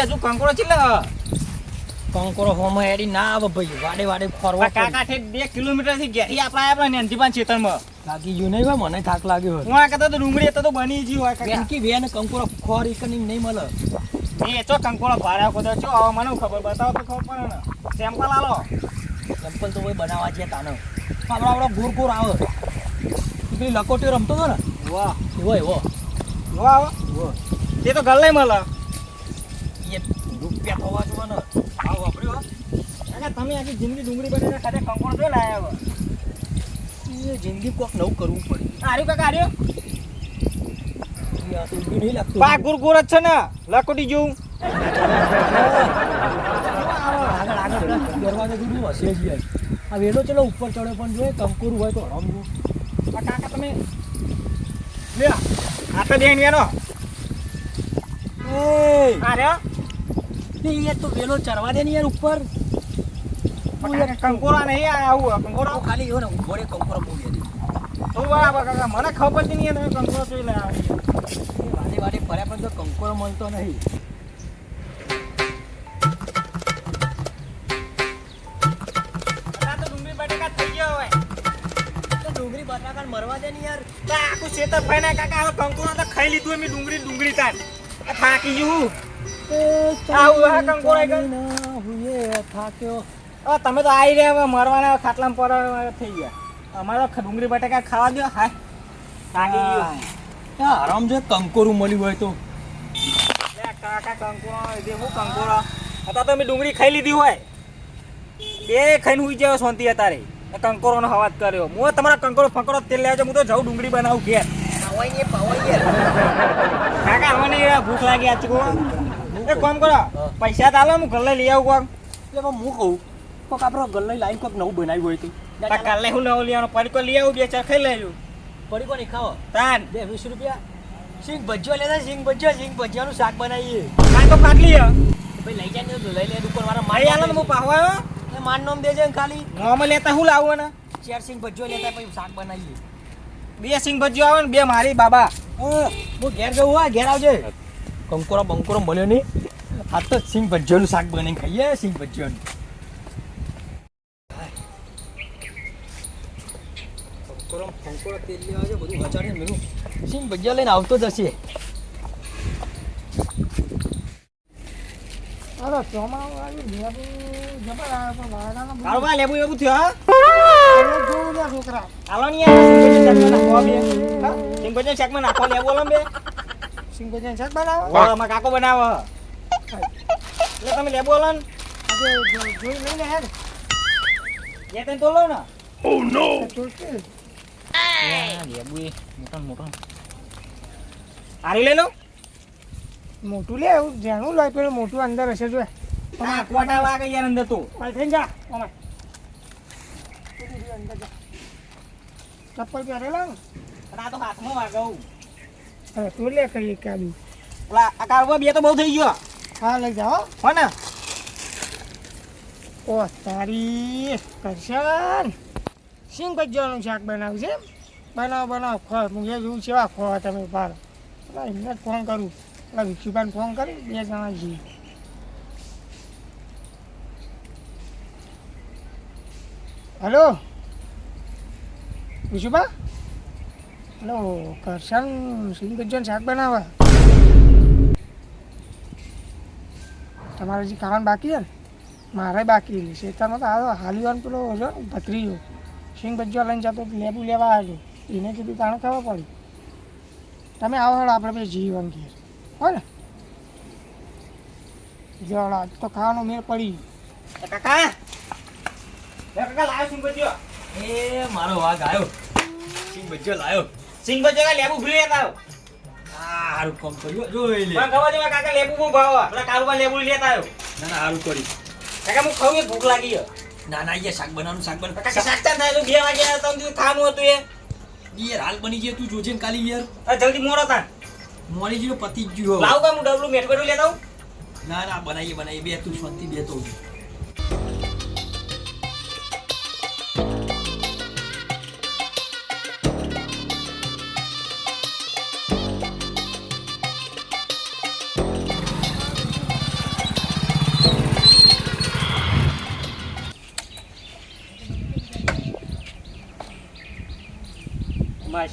હજુ કંકોડો છે કંકોરો હોમ એડી ના આવે ભાઈ વાડે વાડે ફરવા કાકા છે બે કિલોમીટરથી ઘેરી આપણા આપણા નેનજીબાન ખેતરમાં લાગી ગયું નહીં ભાઈ મને થાક લાગ્યો હોય હું આ કહેતો તો ડુંગળી હતો તો બની ગયું હોય કાકા. વેનકી વેન કંકોરો ખોર ઈકની નહીં મળે. એ તો કંકોડો ભાડા કોદો છો હવે મને ખબર બતાવો તો ખબર પડે ને. સેમ્પલ આલો. સેમ્પલ તો કોઈ બનાવવા છે તાનો. આપણો આપણો ગોર ગોર આવે. પેલી લકોટી રમતો હતો ને? વાહ. એવો એવો. વાહ તે તો ગલ્લે મળે. રૂપિયા થવા જોવા ને આવ વાપર્યો કાકા તમે આખી જિંદગી ડુંગળી બનીને ખાતે કંકોડો જોઈ લાયા હવે એ જિંદગી કોક નવું કરવું પડે. આર્યું કાકા આર્યું. એ આ તો ઊંધું નહીં લાગતું. પા ગુર ગુર જ છે ને. લકોટી જેવું. આગળ આગળ પેલા દરવાજા સુધી હશે જ આ વેલો ચલો ઉપર ચડે પણ જોઈએ કંકોરું હોય તો રમવું કાકા તમે લે આ તો વેનો આ રે યાર તો વેલો ચડવા દે ને યાર ઉપર. કંકોરા નહીં આવું કંકોરા? ખાલી એવો ને ઘોડે કંકોરા બહુ યાર તો બરાબર કાકા મને ખબર જ નહીં તમે કંકોરો જોઈ લે વાડે વાડે ફર્યા પણ તો કંકોરો મળતો નહીં. આ તો ડુંગળી બટાકા થઈ ગયો હોય ડુંગળી બટાકા મરવા દે ને યાર. આખું શેતર ફાઈને કાકા હવે કંકોરો તો ખાઈ લીધું એમ ડુંગળી ડુંગળી તાર. થાકી ગયું તમે તો આવી રહ્યા હવે મરવાના ખાટલા પર થઈ ગયા. અમારે તો ડુંગળી બટાકા ખાવા દો ગયું આ આરામ છે કંકોરું મળ્યું હોય તો. લે કાકા કંકોરો જે હું કંકોરો. અત્યારે તો મેં ડુંગળી ખાઈ લીધી હોય. બે ખાઈને હુઈ જાવ શાંતિ અત્યારે. કંકોરોનો હવાજ કર્યો. હું તમારા કંકોરો ફંકોરો તેલ લેવા જાઉં હું તો જાઉં ડુંગળી બનાવું ઘેર. કાકા મને ભૂખ લાગી આ એ કામ કરો. પૈસા તો આલો હું ગલ્લે લઈ આવું એટલે હું કહું કોક આપણો ગલ્લે લાઈન કોક નવું બનાવ્યું હોય તો. કોક કાલે હું નવું લેવાનું પડીકો લઈ આવું બે ચાર ખાઈ લેજો પડી કોની ખાવો? તાન. બે વીસ રૂપિયા? સિંગ ભજીઓ લેતા સિંગ ભજીયો સિંગ ભજીયાનું શાક બનાવીએ. કાં તો કાઢલી ભાઈ લઈ જાય તો લઈ લે દુકાન વાળા મારી આલો હું પાહવા એ માન નામ દેજે ને ખાલી. મોમાં લેતા હું લાવું ને ચાર સિંગ ભજીયો લેતા પછી શાક બનાવીએ. બે સિંગ ભજીયો આવે ને બે મારી બાબા. હું ઘેર જવું હોય ઘેર આવજે. કંકોરો બંકોરો મળ્યો નહીં. આ તો સિંગ ભજીયાનું શાક બનાવીને ખાઈએ સિંગ ભજીયાનું સિંગ ભજીયા લઈને આવતો જ હશે. અરે ચોમાસું આવ્યું જબર એવું થયો છોકરા. સિંગ ભજીયા શાકમાં નાખવા લેવું બે. શાક બનાવો. અમાર કાકો બનાવો. એટલે તમે લેબુ બોલો ને. આજે જોઈ લઈને હેડ. એ તને તો લો ને ચોટકે. લેબુ એ. મોટા મોટા. આરી લઈ લો. મોટું લે એવું જેનું લે પેલું મોટું અંદર હશે જો કોટા વાગે યાર અંદર તો. થઈને જા. ઓમે. અંદર જા ચપ્પલ પહેરેલા ને? આ તો હાથમાં વાગવું અરે તું લે કઈ કાઢી ઓલા આ કાળવા બે તો બહુ થઈ ગયો. હા લઈ જાઓ. હો ને. ઓ તારી કરશન. સિંગ ભજીયાનું શાક બનાવ્યું છે? બનાવો બનાવો ખો હું એ જોઉં સેવા ખો તમે પાર પેલા એમને જ ફોન કરું. પેલા વિક્ષુભાઈને ફોન કરી બે જણા જઈએ. હલો? વિશુભા હલો કરશન ભજીયાનું શાક બનાવે તમારે હજી ખાવાનું બાકી છે ને? મારે બાકી છે. તમે તો આવ્યો હાલીવાન પેલો છે ને ભત્રીજો. સિંગ ભજીયો લઈને જતો લેબુ લેવા આવ્યો એને કીધું તાણે ખબર પડી. તમે આવો હેડો આપણે બે જીવન ઘેર. હો ને? જળ આજ તો ખાવાનો મેળ પડી કાકા! કાકા લાયો સિંગ ભજ્યો એ મારો વાઘ આવ્યો સિંગ ભજ્યો લાયો. સિંગ જગા લેબુ ભૂલી લેતા આવો. આ હારું કામ કર્યું. જોઈ લે. પણ ખબર છે કાકા લેબુ બહુ ભાવ. પેલા કાળવા લેબુ લેતા આવ્યો. ના ના હારું કરી કાકા હું ખાઉં ભૂખ લાગી હે ના ના એ શાક બનાવવાનું શાક કાકા શાક શાકતા થાય તો બે વાગે તમને ખાવાનું હતું એ. યાર હાલ બની ગયો તું જોજે ને કાલી યાર. આ જલ્દી મોડો તા મોડી જીરો પતિ ગયો ગયું. લાવ કા હું ડબલું મેટ બેઠું લેતા આવું. ના ના બનાવીએ બનાવીએ. બે તું શાંતિ બે તો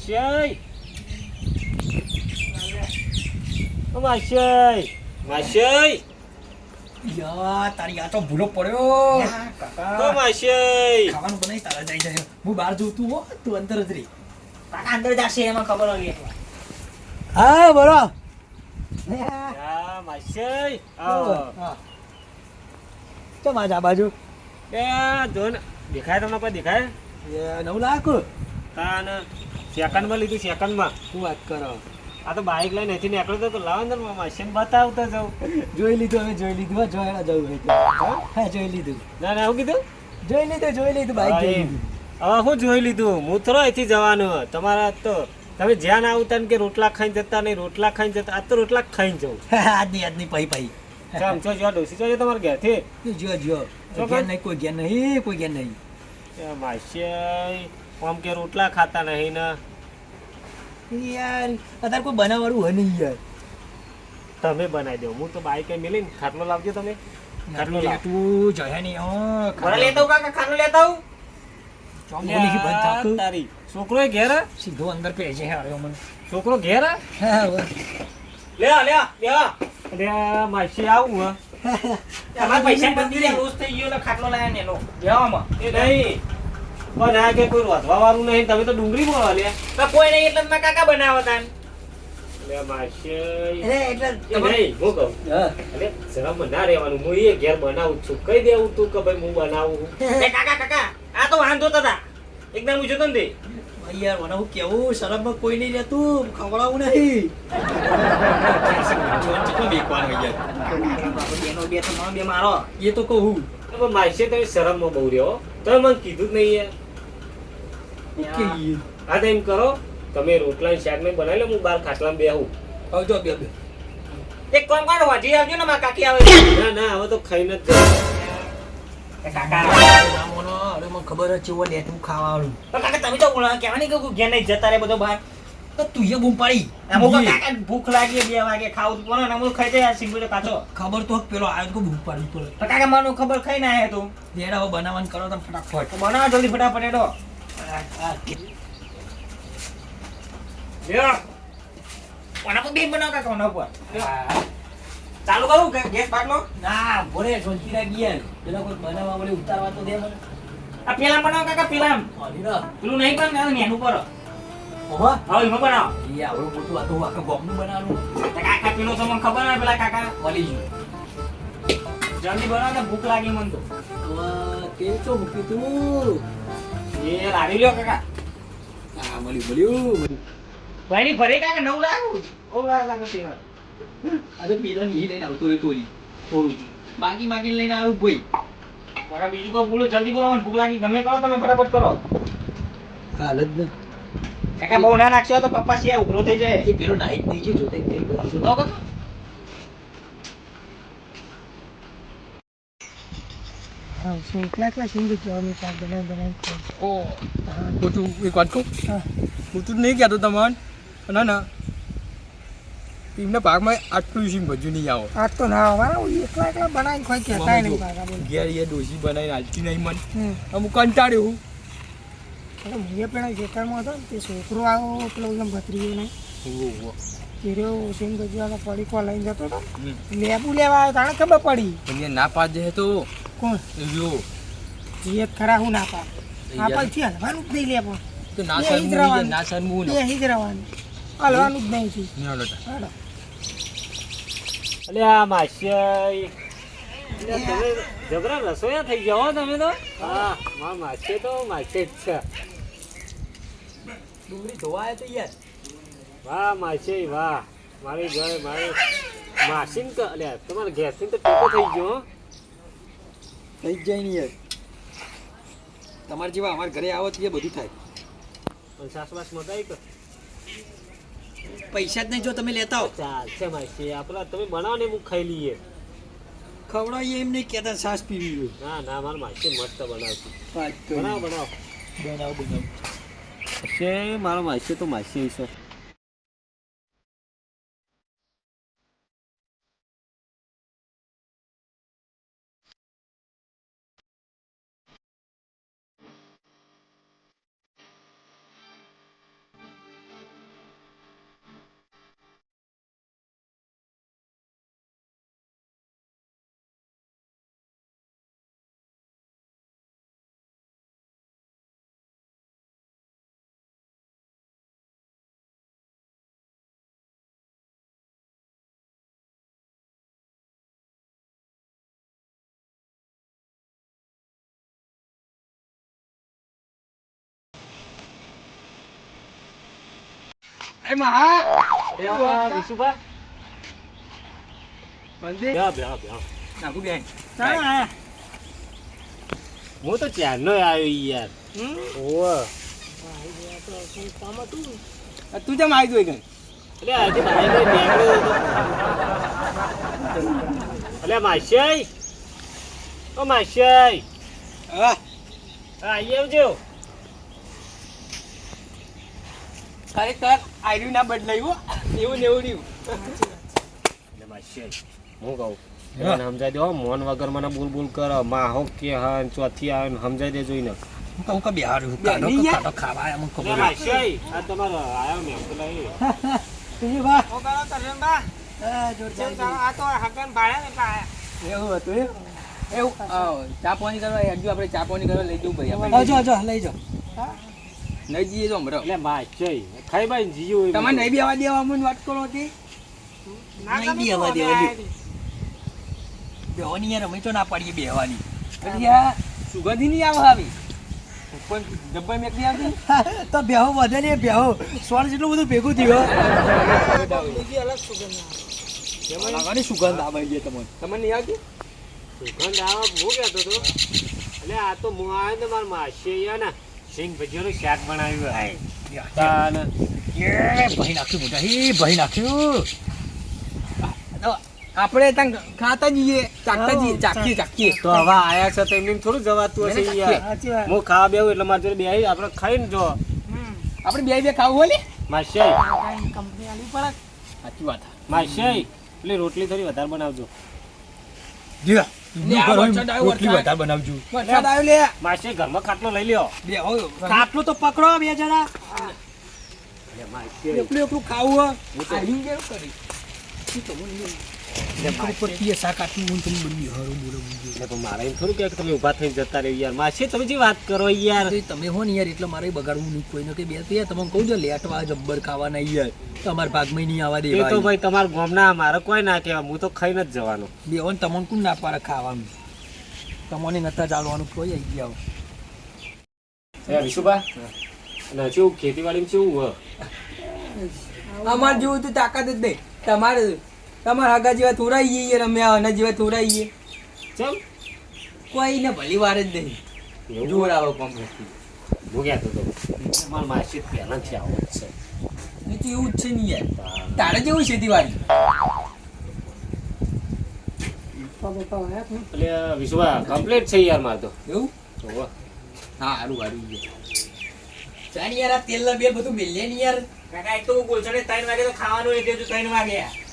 માશય ઓ માશય માશય યા તારી આ તો ભૂલો પડ્યો ઓ માશય ખાવાનું બનાવી તારા જાય જાય હું બહાર જોતું હો તું અંદર જ રહી કાકા અંદર જાશે એમાં ખબર હોય હા બોલો યા માશય હા તો આ બાજુ એ ધોન દેખાય તમને કોઈ દેખાય એ નવ લાખ તાન સેકન્ડમાં લીધું સેકન્ડમાં. શું વાત કરો? આ તો બાઇક લઈને અહીંથી નીકળ્યો તો લાવો ને મશીન બતાવતો જાઉં જોઈ લીધું અમે જોઈ લીધું. હો જોયા જવું હોય હા? જોઈ લીધું. ના ના શું કીધું? જોઈ લીધું જોઈ લીધું બાઇક જોઈ. લીધું. હવે હું જોઈ લીધું? હું થોડો અહીંથી જવાનું. તમારા તો તમે જ્યાં ના આવતા ને કે રોટલા ખાઈને જતા નહીં રોટલા ખાઈને જતા આજ તો રોટલા ખાઈને જવું. આજની આજની પૈ પૈ કામ છો જો ડોસી છો તમારે ઘેરથી? જો જો ઘેર નહીં કોઈ ઘેર નહીં કોઈ ઘેર નહીં. માસીયાઈ, આમ કે રોટલા ખાતા નહીં ને? યાર અત્યારે કોઈ બનાવવાનું હોય નહીં યાર. તમે બનાવી દો. હું તો બાઈક મિલીને ખાટલો લાવજો તમે. ખાટલો એટલે તું જયા નહીં હો ખાટલો લેતો કાકા ખાટલો લેતા. તારી છોકરો ઘેર સીધો અંદર પેજે હાર્યો મને. છોકરો ઘેર હે? હા લે લે માસી આવું હે. તમારા પૈસા બધી લે થઈ ગયો. ખાટલો લાયા ને એનો. દેવામાં એ નહીં. પણ આ કે કોઈ રોધવા વાળું નહીં તમે તો ડુંગળી બોલો લે તો કોઈ નહીં એટલે મેં કાકા બનાવતા લે માસી. એટલે એટલે એ નહીં હું કહું. હા. અરે શરમ ના રહેવાનું હું એ ઘેર બનાવું છું. કહી દેવું તું કે ભાઈ હું બનાવું એ કાકા કાકા આ તો વાંધો તતા એકદમ હું જોતો ને યાર મને હું કેવું શરમમાં કોઈ નહીં રહેતું ખવડાવું નહીં. બે તો મારો એ તો કહું. માસી તમે શરમમાં બહુ રહ્યો તમે મને કીધું જ નહીં યાર. હા. તો એમ કરો તમે રોટલા શાક ને બનાવી લો હું બાર ખાટલામાં બેહું. આવજો બે બે. એક કામ કોણ વાજી આવજો ને મારા કાકી આવે. ના ના હવે તો ખાઈને જ મને ખબર જ ખાવાનું કાકા તમે તો કે ઘેર નહીં જતા રે બધો બહાર તો તું એ બૂમ પાડી. અમુક કાકા ભૂખ લાગી બે વાગે ખાવું તો ને અમુક ખાઈ જાય કાચો ખબર તો પેલો આવ્યો તો પાડવી પડે. કાકા મને ખબર ખાઈ ના આયા તું. બનાવવાનું કરો તમે ફટાફટ. તો બનાવો જલ્દી ફટાફટ એડો ચાલુ કરું કે ગેસ બાટલો ના ભોરે જોંતીરા ગયા પેલા કોઈ બનાવવા વળી તો દે આ પેલા બનાવ કાકા પેલા પેલું નહીં પણ નેનું પર ઓહો એમાં બનાવો એ આવડું મોટું આ તો આખા ગોમનું બનાવવાનું તો કાકા પેલું તો મને ખબર ના પેલા કાકા મળી ગયું જલ્દી બનાવો ભૂખ લાગી મને તો. તેલ ચો મૂક્યું તું? એ લાવી લ્યો કાકા. હા મળ્યું મળ્યું ભાઈ ભરે કાકા નવ લાવું ઓ લાગે તેવા અરે પેલા ની લઈને આવતો રહ્યો તોરી થોડું બાકી બાકી લઈને આવ્યું ભાઈ કાકા બીજું કોઈ બોલો જલ્દી બોલો ભૂખ લાગી. ગમે કરો તમે બરાબર કરો. હાલ જ ને. કાકા બહુ ના નાખશો તો પપ્પા સિયા ઉભરો થઈ જાય. એ પેલો નાઈટ નહીં છે જોતે તો કાકા? હા શું એકલા એકલા સિંગ જવાનું શાક બનાવી બનાવી ઓ હું તું એક વાત કહું? હા. હું તું નહીં કહેતો તમને ના ના. એમના પાકમાં આટલું સિંગ ભજ્યું નહીં આવો. આજ તો ના આવવાના એકલા એકલા બનાવી કોઈ કહેતા નહીં ઘેર એ ડોસી બનાવીને હાલતી નહીં મને. અમુક કંટાળ્યો હું. એટલે મુંગે પેલા ખેતરમાં હતો ને તે છોકરો આવ્યો પેલો એકદમ ભત્રીયો ને તેર્યો સિંગ ગજવાનો પડીકો લઈને જતો હતો લેબુ લેવા આવ્યો તાણે ખબર પડી? ના પાડે તો. કોણ? લ્યો એ ખરા હું ના પાડ આ પછી હલવાનું જ નહીં લે પણ. તો ના એ ઈ જ રહેવાનું. ના એ જ રહેવાનું હલવાનું જ નહીં થી ને હાલો. અલે આ માસી તમે જબરા રસોયા થઈ ગયા હો તમે તો? હા મા માસી તો માસી જ છે. ડુંગળી ધોવાય તો યાર. વાહ માસી વાહ. મારી ઘરે મારી માસીન તો અલ્યા તમારા ઘેરથી તો ટેકો થઈ ગયો હો. થઈ જ જાય ને યાર. તમારા જેવા અમારા ઘરે આવો તો બધું થાય. પણ સાસવાસ મગાઈ કે? પૈસા જ નહીં જો તમે લેતા હો. ચાલશે માસી આપણા તમે બનાવો ને હું ખાઈ લઈએ. ખવડાવીએ એમ નહીં કહેતા સાસ પીવી હોય. ના ના મારા માસી મસ્ત બનાવશે. બનાવો બનાવો. બનાવો બનાવો. માસી મારો માસી તો માસી છે એમાં હા વિશુભા બંધી બ્યા બ્યા બ્યા નાખું બેન ના હું તો ચારનો આવ્યો યાર હમ ઓવ કામ હતું તું જેમ આવી ગઈ એટલે આજે મારે કોઈ નીકળ્યો હતો એટલે માશાઈ ઓ માશાઈ હા હા આવી આવજો ખરેખર આયરું ના બદલાયું હો. એવું ને એવું રહ્યું. હું કહું મને સમજાઈ દો મોન વગર મને બોલ બોલ કરો માહો કે હા ચોથી આવે ને સમજાઈ દે જોઈને. હું કહું કે બિહાર કાઢો કાઢો ખાવા એમ ખબર આ તમારો આયો ને પેલા એ તું બા કરો હા જેમ જોરદાર જાઓ, આ તો હગન ભાડ્યા ને એટલે આયા. એવું હતું? એવું. આવો, ચા પાણી કરવા હેડજો આપણે ચા પાણી કરવા લઈ જવું ભાઈ જો જો લઈ જાઓ હા? નહીં જઈએ જો હમણાં. એટલે માશાઈ ખાઈ બાઈ જીયું તમારે નહીં બેવા દેવા અમને વાત કરો હતી ના નહીં બી તો હવા અમે દેવા દ્યો. બેવાની યાર અમે તો ના પાડીએ બેહવાની પછી આ સુગંધી નહીં આવે આવી? પણ ડબ્બા મેક નહીં આવતી? તો બેહો વધે ને બેહો. સ્વાદ જેટલું બધું ભેગું થયું ની. બીજી અલગ સુગંધ આવે. સુગંધ આવે છે તમને. તમને નહીં આવતી? સુગંધ આવે હું કહેતો હતો એટલે આ તો હું આવ્યો તો મારા અહીંયા ને. સિંગ ભજીયાનું શાક બનાવ્યું તાન ભાઈ નાખ્યું મોટા હે ભાઈ નાખ્યું. આપણે ત્યાં ખાતા જઈએ ચાકતા જઈએ ચાકી ચાકીએ તો હવે આયા છે તો એમને થોડું જવાતું હશે યાર. હું ખાવા બેહું એટલે મારે જોડે બેહી આપણે ખાઈને જો. આપણે બે બે ખાવું હોય ને માસી કંપની આલી પડે. સાચી વાત. માસી એટલે રોટલી થોડી વધારે બનાવજો. લે બનાવજો. લે. માસી ઘરમાં ખાટલો લઈ લ્યો. બે હોય તો પકડો બે જણા. એકલું એકલું ખાવું હું. તો- કેવું ઉપરથી શાક આટલું હું તમને બની હારું બોલો એટલે તો મારે એમ થોડું કે તમે ઊભા થઈને જતા રહ્યો યાર. માસી તમે જે વાત કરો યાર? તમે હો ને યાર એટલે મારે બગાડવું નહીં. કોઈને કે બે યાર તમને કહું છો લેટવા જબ્બર ખાવા યાર. તમારા ભાગમાં નહીં આવવા એ તો ભાઈ તમારા ગામના મારે કોઈ ના કહેવાય. હું તો ખાઈને જ જવાનો. બે તમને કોણ ના પાડે ખાવાનું? તમને નતા ચાલવાનું કોઈ આવી ગયા એ વિશુભા અને શું ખેતીવાડીમાં શું હોય જેવું તો તાકાત જ નહીં. તમારે તમારા આગા જેવા થોડાઈ જઈએ રમ્યા આના જેવા થોડાઈ જઈએ. ચમ? કોઈને ભલી વાર જ નહીં. એવું? જોર આવો કોમ ભોગ્યા તો તો મારા માસી પહેલા છે આવો છે. એ તો એવું જ છે ને યાર. તારે જેવું છે છે. એટલે વિશ્વા કમ્પ્લીટ છે યાર મારે તો. એવું. હા સારું હારું ચાલ યાર આ તેલ બેલ બધું મિલે ને યાર. કાકા એક તો ગોલસડે ત્રણ વાગે તો ખાવાનું નહીં દેતું ત્રણ વાગે. યાર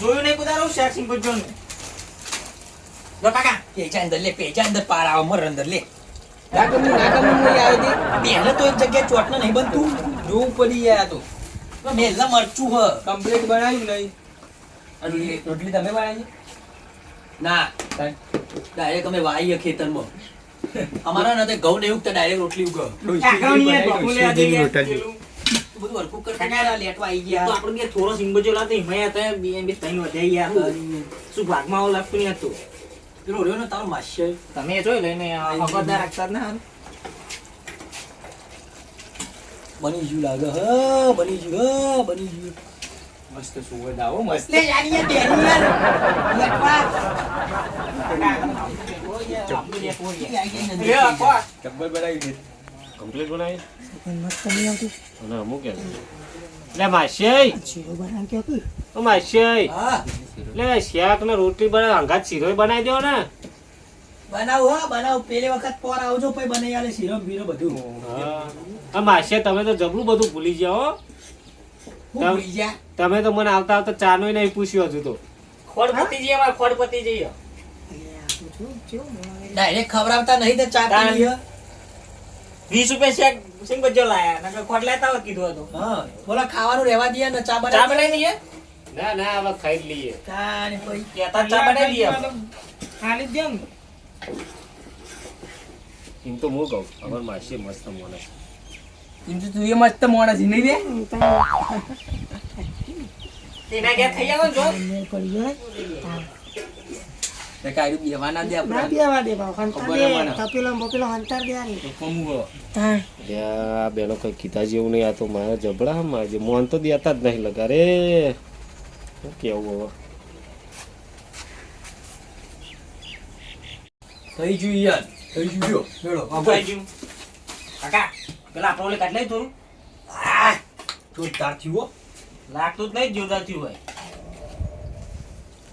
જોયું નહીં કુદારું શેર સિંગ ભજ્જોનું. જો કાકા. પેચા અંદર લે પેચા અંદર પાર આવો મર અંદર લે. ના ગમી ના ગમી મોઈ આવે તે બેને તો એક જગ્યાએ ચોટને નહીં બનતું. જોવું પડી યાર તો. મેલા મરચું હ. કમ્પ્લીટ બનાવ્યું નહીં. રોટલી રોટલી તમે બનાવી ના ડાયરેક્ટ અમે વાઈએ ખેતરમાં. અમારા ના ઘઉં ને ઉગતા ડાયરેક્ટ રોટલી ઉગો કાકાઓની યાર બકુલે આ જગ્યાએ રોટલી. પેલું. બધું હરખું કરતા લેટવા આવી ગયા. આપણે બે થોડો સિંગ ભજ્જો લાવતો હતા બે બે ત્રણ વધ્યા યાર શું ભાગમાં આવું લાગતું નહીં હતું. પેલો રહ્યો ને તારો માસ્ય તમે જોઈ લઈને હકદાર રાખતા ના બની ગયું લાગે હ બની હ બની મસ્ત સુગંધ આવો મસ્ત. યાર યાર યાર લેટવા. ડબ્બલ બનાવી કમ્પ્લીટ બનાવી મસ્ત નહીં આવતી અને અમુક એટલે માસી શીરો બનાવ કે હતું ઓ માસી હા શાક ને રોટલી બનાવ અંગાત શીરો બનાવી દો ને બનાવ હા બનાવ પેલી વખત પોર આવજો પછી બનાવી આલે શીરો બીરો બધું હા માસી તમે તો જબરું બધું ભૂલી ગયા હો ગયા તમે તો મને આવતા આવતા ચાનો નહીં પૂછ્યું હજુ તો ખોડપતિ જઈએ અમારે ખોડપતિ જઈએ ડાયરેક્ટ ખવડાવતા નહીં તો ચા પી લ્યો. વીસ રૂપિયા શેક સિંગ બજો લાયા. નકર ખોટ લેતા હોત કીધું હતું. હા બોલા ખાવાનું રહેવા દે ને ચા ચા બનાવી બનાવી લઈએ ના ના હવે ખાઈ લઈએ. ચા ને પછી કહેતા ચા બનાવી લઈએ ખાલી દે ને એમ તો હું કહું ખબર માસી મસ્ત મોને એમ તો તું એ મસ્ત મોણસ છે, નહીં બે તેના ઘેર થઈ જાવ જો. મેલ પડી જાય હા. ને કાંઈ બેવા ના દે ના બેવા દે બાપ હંતાર દે તપેલો ને હંતાર દે આની. તો હો. તાણ. આ બેનો કઈ કીધા જેવું નહીં આ તો મારા જબડા માં જે મોન તો દેતા જ નહીં લગા રે કેવું હવે થઈ ગયું યાર થઈ ગયું જો મેળો ઊભા ગયું. કાકા પેલા આપણો ઓલે કાઢ લઈ થોડું આ જોરદાર થયું લાગતું જ નહીં જોરદાર થયું હોય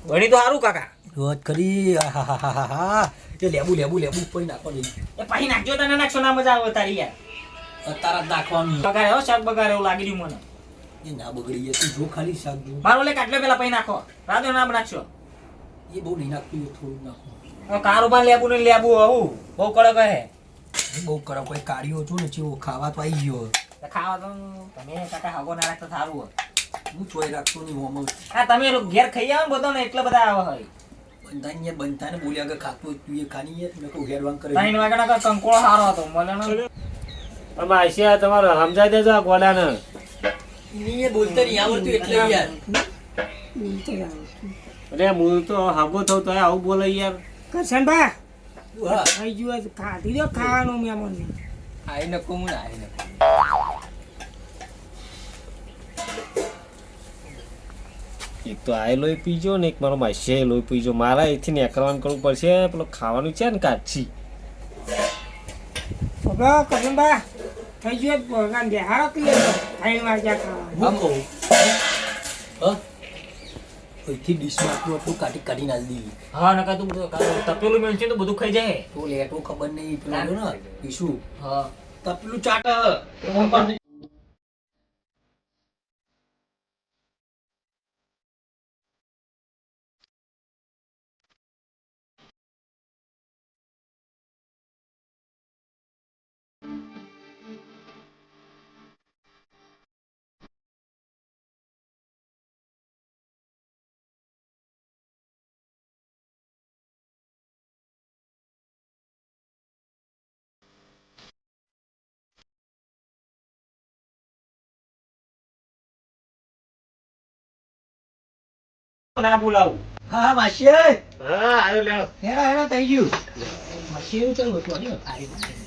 ભણી તો સારું કાકા રોજ કરી. એ લેબુ લેબુ લેબુ. ઉપર નાખો નહીં એ પાછી નાખજો તને નાખશો ના મજા આવે તારી યાર. તારા જ નાખવાનું. બગાડે હો શાક બગાડે એવું લાગી રહ્યું મને. એ ના બગડી જાય તું જો ખાલી શાક જો. મારો લે કાટલે પેલા પૈ નાખો. રાધો ના નાખશો. એ બહુ નહીં નાખતું થોડું નાખો. કારોબાર લેબુ ને લેબુ આવું બહુ કડક હે. બહુ કડક કોઈ કાઢ્યો છું ને ચેવો ખાવા તો આવી ગયો ખાવા તો તમે કાકા હાગો ના રાખતા સારું હોય. હું ચોઈ રાખતો નહીં હોમ હા તમે ઘેર ખાઈ આવો બધો ને એટલે બધા આવે હોય. બંધાઈને બંધાને બોલ્યા કે ખાતું તું એ ખાની મેં કહું હેરવાન કરે. ત્રણ વાગ્યાનો કાંઈ કંકોળો સારો હતો મને તમે આશિયા તમારે સમજાઈ દેજો આ ગોડાને. નહીં એ બોલતા નહીં આવડતું એટલે યાર. અરે હું તો હાગો થઉં તો આવું બોલે યાર. કરશનભા, હા. થઈ ગયું ખાધી દો ખાવાનું મહેમાનને. આઈ નકો હું આઈ નકો. એક તો આ લોહી પીજો ને એક મારો માસ્ય લોહી પીજો. મારા એથી નેકરવાનું કરવું પડશે. પેલો ખાવાનું છે ને કાચી. બાબા, કરશનભા, થઈ ગયું ભગવાન બેહાડો કે લેજો. ત્રણ વાગ્યા ખાવાનું. હા? અહીંથી ડીશમાં આટલું આટલું કાઢી કાઢી નાખી દીધી. હા નકા તું બધું તપેલું મેળશે તો બધું ખાઈ જાય. તો લેટો ખબર નહીં. પેલો ને ઈશુ હા. તપેલું ચાટ ના બોલાવું હા માસી હા આવ્યો લેવો હેરા હેરા થઈ ગયું. માસી એવું ચાલુ હતું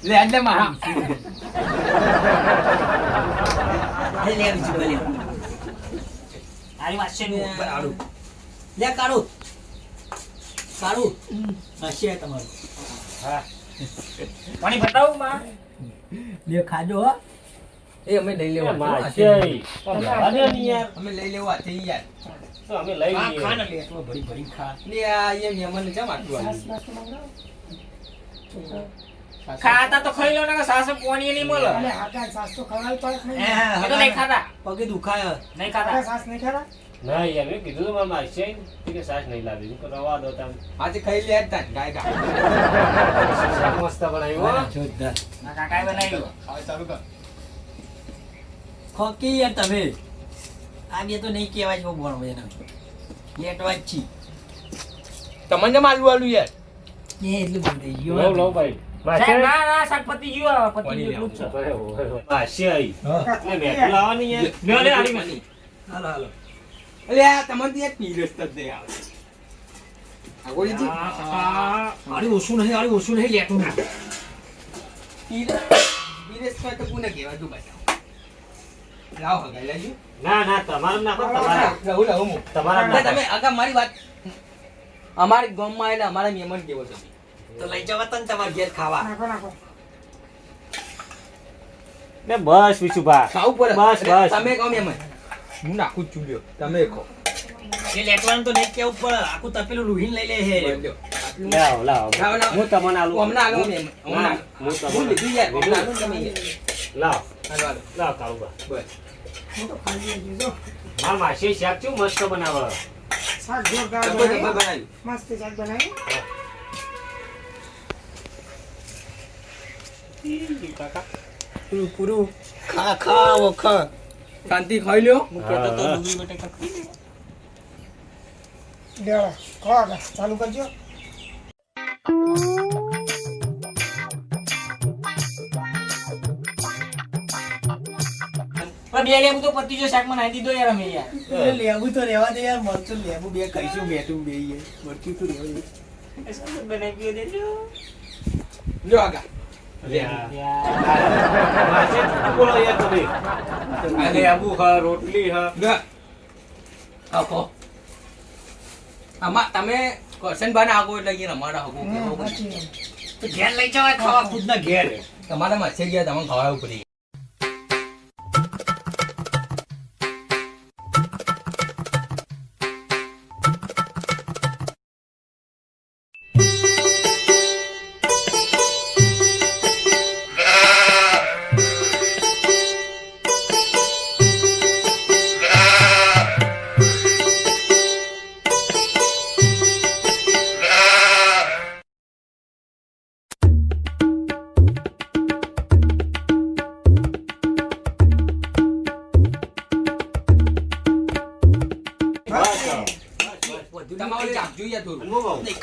લે એટલે મારા. લે નું. કાળું. કાળું. તમારું. પાણી બતાવું માં. લે ખાજો હો. એ અમે લઈ લેવા અમે લઈ લેવા થઈ યાર તો અમે લઈ લઈએ. ખા ને એટલો ભરી ભરી ખા. લે આ એ મહેમાન જમ આટલું છાશ આવ્યું બાશ તો મંગાવો. ખાતા તો ખાઈ લો ને સાસે પોણી નહીં મળે. અલે, હાકા છાશ તો ખવડાવી પડે નહીં? તો નહીં ખાતા. પગે દુખાય. નહીં ખાતા. છાશ નહીં ખાતા? ના યાર મેં કીધું મારા માસ્ય કે સાસ નહીં લાવી. હું રવા દો તમે આજે ખાઈ લે તાન ગાય ગા મસ્ત બનાવ્યું હો. જોરદાર. ના કાકાએ બનાવ્યું. હવે ચાલુ કર. ખોકી યાર તમે. આ બે તો નહીં કહેવાય છે એના લેટવા જ છી. તમને માલવું આલું યાર. એ એટલું બોલ યો લો ભાઈ. ઓછું નહીં આડી ઓછું નહીં લેટું ના પીરસ તો કોને કહેવાય? તું બતાવ લાવ હગાઈ ના ના તમારું નાખો તમારા રહું તમારા. તમે આગા મારી વાત અમારે ગામમાં આવેલા અમારા મહેમાન કેવો તમે તો લઈ જવા તને તમારા ઘેર ખાવા. ને બસ વિશુભા. ખાવું પડે. બસ, બસ. તમે કહો મહેમાન. હું નાખું જ છું લ્યો. તમે કહો. એ લેટવાનું તો નહીં કેવું પડે આખું તપેલું રૂહીન લઈ લે હે લાવ લાવ લાવો. લાવો, લાવો. હું તમને આલું હમણાં આલો મહેમાન. ના, હમણાં હું તમને લીધું યાર. હમણાં આલો ને તમે. લાવ. લાવ કાળુબા બસ. મારા માસી શાક ચું મસ્ત બનાવે? શાક જોરદાર બનાવ્યું. મસ્ત શાક બનાવ્યું. પૂરું પૂરું. ખા ખા આવો ખા. શાંતિ ખાઈ લ્યો. હું કહેતો તો ડુંગળી ખાઈ લે. ચાલુ કરજો. બે લેવું તો પતી ગયો શાકમાં નાખી દીધો યાર અમે યાર. લેબુ તો રહેવા દે યાર મરચું લેબુ બે ખાઈશું બેઠું બે યાર. મરચું તો રેવા દે. બનાવી દેજો લ્યો આગા. માસે જૂઠું તમે. અને આબુ હ રોટલી હ. આમાં તમે કરશન બનાવો એટલે સાચી તો ઘેર લઈ જવાય ખાવા ખુદ ના ઘેર. તમારા માં છે ગયા તમે ખવડાવવું પડી?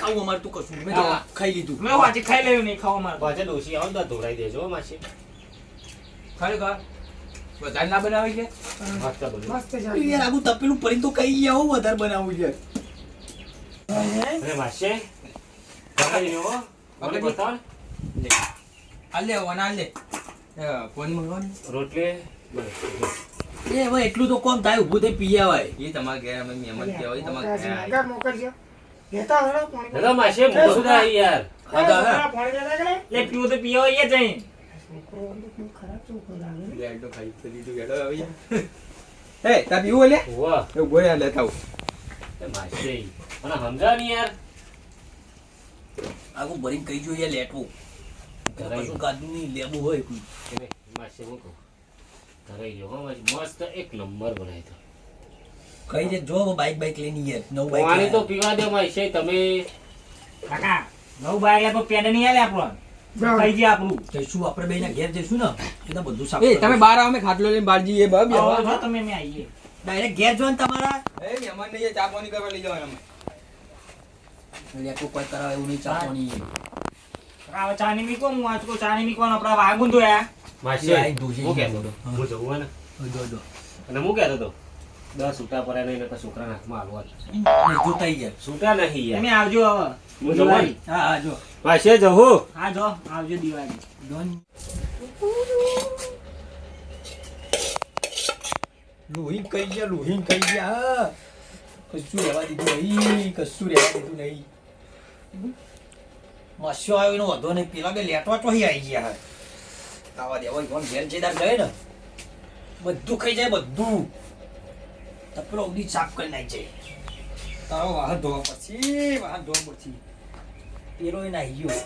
ખાવું અમારે તું કશું? મેં તો ખાઈ લીધું. મેં વાંચી ખાઈ લેવું નહીં ખાવા મારે પાછા ડોસી આવો તો ધોરાઈ દેજો હો માસી. ખરેખર? વધારે ના બનાવી છે મસ્ત છે યાર આગું તપેલું પડીને તો કઈ ગયા હો વધારે બનાવું છે. અરે માસી પકડી લ્યો હો. મને પકડી. લે હાલ લે વન લે. ફોન મંગવાનું રોટલી. બસ એ હવે એટલું તો કોમ થાય ઊભું થઈ પી આવે એ તમારા ઘેર અમે મહેમાન કહેવાય તમારા ઘેર મોકલજો. લેતા હળો પાણી દાદા માસે મોઢું ના યાર? હા, તો પાણી લેતા ગયેલા? લે પીવો તો પીવો એ જઈ છોકરો અંદર ખરાબ છોકરો લાગે લે, તો ખાઈ તો લીધું હેડો હવે એ તા પીવું લે વાહ એ ઊભો લેતા આવું. એ માસે મને સમજાવ ને યાર. આગું ભરીને કહી જોઈએ લેટવું. કરાઈ. કશું કાઢું નહીં લેવું હોય કોઈ. એને માસે હું કહું? ગયો હો મસ્ત એક નંબર બનાવી તો. કઈ જે જો બાઈક બાઈક લઈને યાર નવું બાઈક પાણી તો પીવા દે માસે તમે. કાકા નવ બાઈક એટલે તો પેન નહીં આલે આપણો. કઈ જે આપણું. જઈશું આપણે બેના ઘેર જઈશું ને. એટલે બધું સાફ એ તમે બહાર આવો અમે ખાટલો લઈને બહાર જઈએ આવો તમે મે આઈએ ડાયરેક્ટ ઘેર જો તમારા. એ મહેમાન નહીં ચા પાણી કરવા લઈ જવાના અમે. લેકો કોઈ કરાવે એવું નહીં ચાપવાની ચા ચાની મીકો હું આજકો ચાની મીકો આપણા વાગું તો માસે માસી દોજે હું કહેતો હતો. હું જવું ને? જો જો. અને હું કહેતો હતો દસ છૂટા પડ્યા નહીં નકર છોકરાના હાથમાં હાલવા ને જોતા યાર છૂટા નહીં યાર. તમે આવજો હું જવું ને? હા હા જો. માસે જવું હા જો આવજો દિવાળી. ડોન. લોહી કઈ ગયા લોહી કઈ ગયા? કશું રહેવા દીધું નહીં કશું રહેવા દીધું નહીં. મસ્યો આવ્યો એનો વધો નહીં. પેલા કે લેટવા ચોહી આવી ગયા હે આવા દેવા કોણ ઘેર જેદાર ગયે ને. બધું ખાઈ જાય બધું. તપેલો ઉડી સાફ કરી નાખી તારો વાહન ધોવા પછી વાહન ધોવા પછી પેલો એ નાહી ગયો.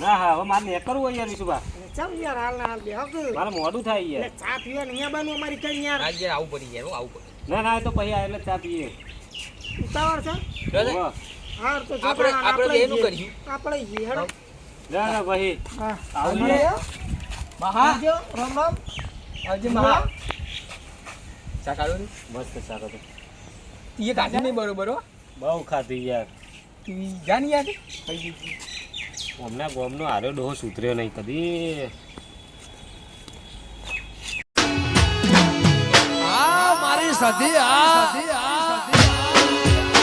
ના હા હવે કરવું હોય યાર વિશુભા ચાલ યાર હાલ ના હાલ બેહો કે. મારે મોડું થાય ચા પીવા ને અહીંયા બાનું અમારી કઈ યાર. આજે આવું પડી યાર આવું પડી. ના ના તો પછી એટલે ચા પીએ. ઉતાવળ છે? હા તો આપણે આપણે આપણે એનું કર્યું આપણે હેડો. ના ના પછી હા. આવજો, રામ રામ આજે મહા ચા કાઢો મસ્ત સારો તો તીએ કાઢી નહીં બરોબર હો. બહુ ખાધી યાર. તું જા નહીં યાર. ખાઈ હમણાં ગોમનો આર્યો ડોહો સુધર્યો નહીં કદી. આ મારી સધી આ.